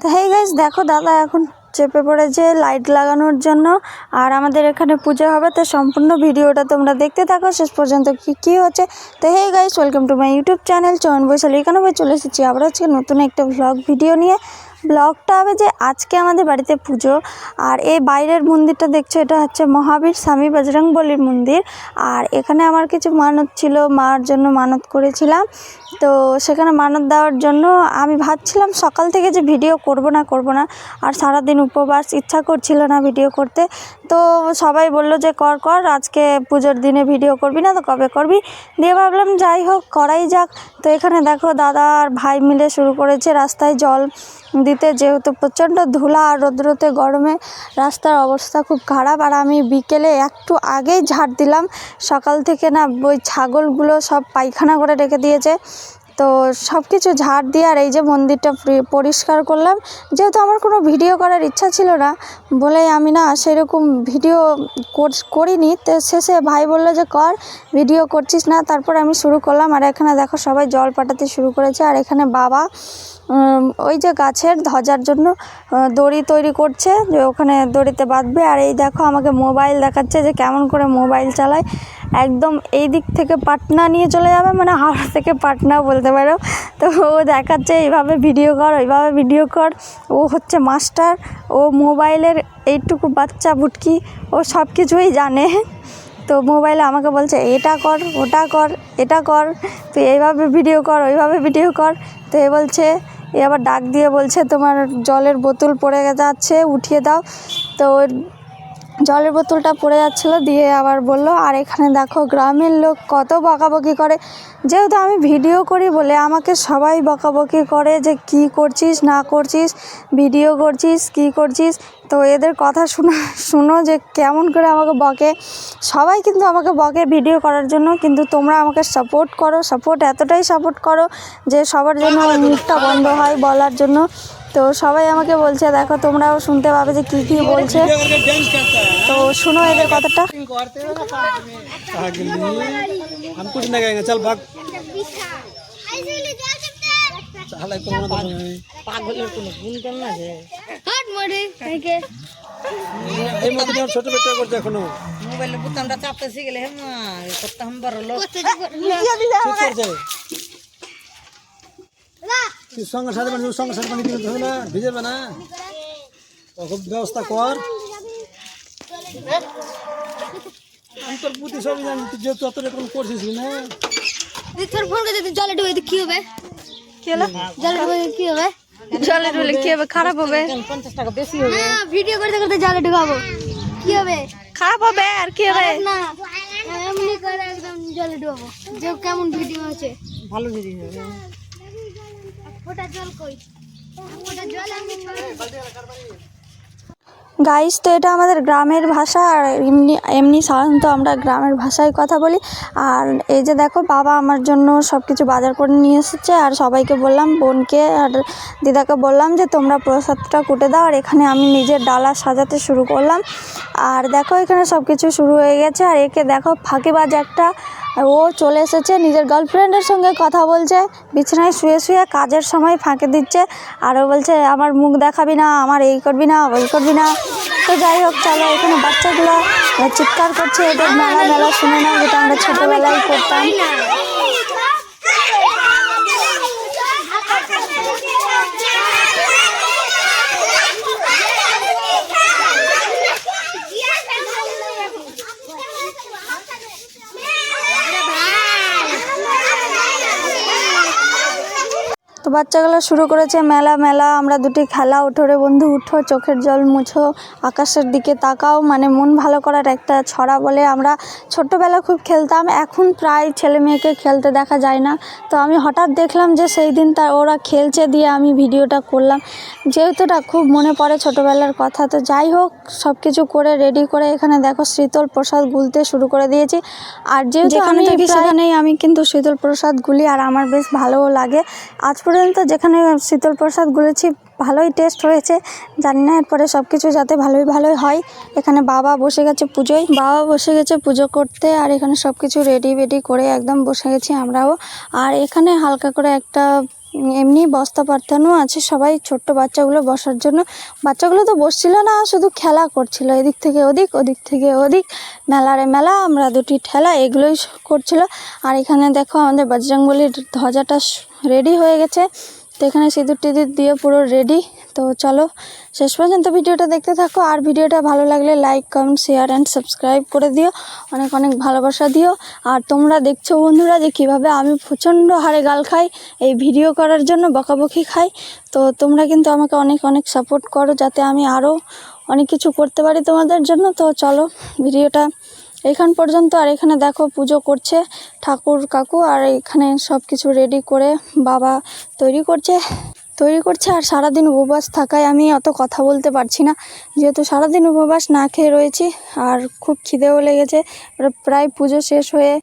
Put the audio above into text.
তো hey guys দেখো দাদা এখন চেপে পড়েছে লাইট লাগানোর জন্য, আর আমাদের এখানে পুজো হবে, তো সম্পূর্ণ ভিডিওটা তোমরা দেখতে থাকো, শেষ পর্যন্ত কি কি হচ্ছে। তো hey guys welcome to my YouTube channel Chayan Baishali. এখানে চলে এসেছি, আবার আজকে নতুন একটা ভ্লগ ভিডিও নিয়ে। ব্লগটা হবে যে আজকে আমাদের বাড়িতে পুজো। আর এই বাইরের মন্দিরটা দেখছ, এটা হচ্ছে মহাবীর স্বামী বজরং বলির মন্দির। আর এখানে আমার কিছু মানত ছিল, মার জন্য মানত করেছিলাম। তো সেখানে মানত দেওয়ার জন্য আমি ভাবছিলাম সকাল থেকে যে ভিডিও করব না করব না, আর সারাদিন উপবাস, ইচ্ছা করছিল না ভিডিও করতে। তো সবাই বলল যে, কর কর, আজকে পুজোর দিনে ভিডিও করবি না, তো কবে করবি? দিয়ে ভাবলাম, যাই হোক, করাই যাক। তো এখানে দেখো দাদা আর ভাই মিলে শুরু করেছে রাস্তায় জল। দিতে যেহেতু প্রচণ্ড ধুলা আর রোদ্রতে গরমে রাস্তার অবস্থা খুব খারাপ, আর আমি বিকেলে একটু আগেই ঝাড় দিলাম। সকাল থেকে না ওই ছাগলগুলো সব পায়খানা করে রেখে দিয়েছে। তো সব কিছু ঝাড় দিয়ে আর এই যে মন্দিরটা পরিষ্কার করলাম। যেহেতু আমার কোনো ভিডিও করার ইচ্ছা ছিল না বলে আমি না সেরকম ভিডিও কর- করিনি। তো শেষে ভাই বলল যে, কর, ভিডিও করছিস না। তারপর আমি শুরু করলাম। আর এখানে দেখো সবাই জল পাঠাতে শুরু করেছে। আর এখানে বাবা ওই যে গাছের ধ্বজার জন্য দড়ি তৈরি করছে, যে ওখানে দড়িতে বাঁধবে। আর এই দেখো আমাকে মোবাইল দেখাচ্ছে যে কেমন করে মোবাইল চালায়। একদম এই দিক থেকে পাটনা নিয়ে চলে যাবে মানে হাওড়া থেকে পাটনা বলতে পারো। তো ও দেখাচ্ছে, এইভাবে ভিডিও কর, ওইভাবে ভিডিও কর। ও হচ্ছে মাস্টার, ও মোবাইলের এইটুকু বাচ্চা বুটকি ও সব কিছুই জানে। তো মোবাইলে আমাকে বলছে, এটা কর, ওটা কর, এটা কর, তুই এইভাবে ভিডিও কর, ওইভাবে ভিডিও কর। তো এ বলছে এ আবার ডাক দিয়ে বলছে তোমার জলের বোতল পড়ে যাচ্ছে উঠিয়ে দাও। তো ওর জলের বোতলটা পড়ে যাচ্ছিল, দিয়ে আবার বলল, আর এখানে দেখো, গ্রামের লোক কত বকাবকি করে। যেহেতু আমি ভিডিও করি বলে আমাকে সবাই বকাবকি করে যে কি করছিস, না করছিস, ভিডিও করছিস, কি করছিস। তো এদের কথা শুনো শুনো যে কেমন করে আমাকে বকে। সবাই কিন্তু আমাকে বকে ভিডিও করার জন্য, কিন্তু তোমরা আমাকে সাপোর্ট করো সাপোর্ট এতটাই সাপোর্ট করো যে সবার জন্য আমার মুখটা বন্ধ হয় বলার জন্য। তো সবাই আমাকে বলছে দেখো তোমরাও শুনতে পাবে যে কি কি বলছে। তো শুনো এদের কথাটা। ছোট তুই সঙ্গে সাথে মানে সঙ্গে সাথে পানি হবে না ভিজেবে না। তো খুব ব্যবস্থা কর। আমি তোর পুঁতি সবই জানি তুই যেহেতু অত রকম করছিস না? তোর ফোন যদি জলে ডুবে কি হবে? কি হলো? জলে ডুবে কি হবে? জলে ডুলে কি হবে? খারাপ হবে? পঞ্চাশ টাকা বেশি হবে? না ভিডিও করতে করতে জলে ডুবাবো। কি হবে? খারাপ হবে আর কি হবে? না। এমনি করে একদম জলে ডুবাবো। যে কেমন ভিডিও আছে। ভালো জিনিস হবে। গাইস তো এটা আমাদের গ্রামের ভাষা, আর এমনি এমনি সাধারণত আমরা গ্রামের ভাষায় কথা বলি। আর এই যে দেখো, বাবা আমার জন্য সব কিছু বাজার করে নিয়ে এসেছে, আর সবাইকে বললাম, বোনকে আর দিদাকে বললাম যে, তোমরা প্রসাদটা কুটে দাও, আর এখানে আমি নিজের ডালা সাজাতে শুরু করলাম। আর দেখো, এখানে সব কিছু শুরু হয়ে গেছে, আর একে দেখো, ফাঁকিবাজ একটা আর ও চলে এসেছে, নিজের গার্লফ্রেন্ডের সঙ্গে কথা বলছে, বিছানায় শুয়ে শুয়ে কাজের সময় ফাঁকে দিচ্ছে আরও বলছে, আমার মুখ দেখাবি না, আমার এই করবি না, ওই করবি না। তো যাই হোক, চলো এখানে বাচ্চাগুলো চিৎকার করছে, এদের মেলা মেলা শুনে না, যেটা আমরা ছোটোবেলায় করতাম। বাচ্চাগুলো শুরু করেছে মেলা মেলা। আমরা দুটি খেলা উঠো রে বন্ধু উঠো চোখের জল মুছো আকাশের দিকে তাকাও। মানে মন ভালো করার একটা ছড়া বলে আমরা ছোট্টবেলা খুব খেলতাম। এখন প্রায় ছেলে মেয়েকে খেলতে দেখা যায় না। তো আমি হঠাৎ দেখলাম যে সেই দিন তার ওরা খেলছে দিয়ে আমি ভিডিওটা করলাম। যেহেতু এটা খুব মনে পড়ে ছোটোবেলার কথা। তো যাই হোক সব কিছু করে রেডি করে এখানে দেখো শীতল প্রসাদ গুলতে শুরু করে দিয়েছি। আর যেহেতু আমি সেখানেই আমি কিন্তু শীতল প্রসাদ গুলি আর আমার বেশ ভালোও লাগে। আজ পর্যন্ত যেখানে শীতল প্রসাদ গুলেছি, ভালোই টেস্ট হয়েছে। জানি না, এরপরে সব কিছু যাতে ভালোই ভালোই হয়। এখানে বাবা বসে গেছে পুজোয়। বাবা বসে গেছে পুজো করতে, আর এখানে সব কিছু রেডি বেডি করে একদম বসে গেছি আমরাও। আর এখানে হালকা করে একটা এমনি বস্তা পার্থানো আছে, সবাই ছোট্ট বাচ্চাগুলো বসার জন্য। বাচ্চাগুলো তো বসছিল না, শুধু খেলা করছিল, এদিক থেকে ওদিক ওদিক থেকে ওদিক। মেলারে মেলা, আমরা দুটি ঠেলা, এগুলোই করছিল। আর এখানে দেখো আমাদের বজরংবলির ধ্বজাটা রেডি হয়ে গেছে। তো এখানে সিঁদুর টিঁদুর দিয়ে পুরো রেডি তো চলো, শেষ পর্যন্ত ভিডিওটা দেখতে থাকো। আর ভিডিওটা ভালো লাগলে like comment share and subscribe করে দিও। অনেক অনেক ভালোবাসা দিও। আর তোমরা দেখছ বন্ধুরা যে কীভাবে আমি প্রচণ্ড হারে গাল খাই, এই ভিডিও করার জন্য বকাবকি খাই। তো তোমরা কিন্তু আমাকে অনেক অনেক সাপোর্ট করো যাতে আমি আরও অনেক কিছু করতে পারি তোমাদের জন্য। তো চলো, ভিডিওটা এইখান পর্যন্ত আর এখানে দেখো পুজো করছে ঠাকুর, কাকু আর এখানে সব কিছু রেডি করে বাবা তৈরি করছে তৈরি করছে আর সারাদিন উপবাস থাকায় আমি অত কথা বলতে পারছি না। যেহেতু সারাদিন উপবাস না খেয়ে রয়েছি আর খুব খিদেও লেগেছে প্রায় পুজো শেষ হয়ে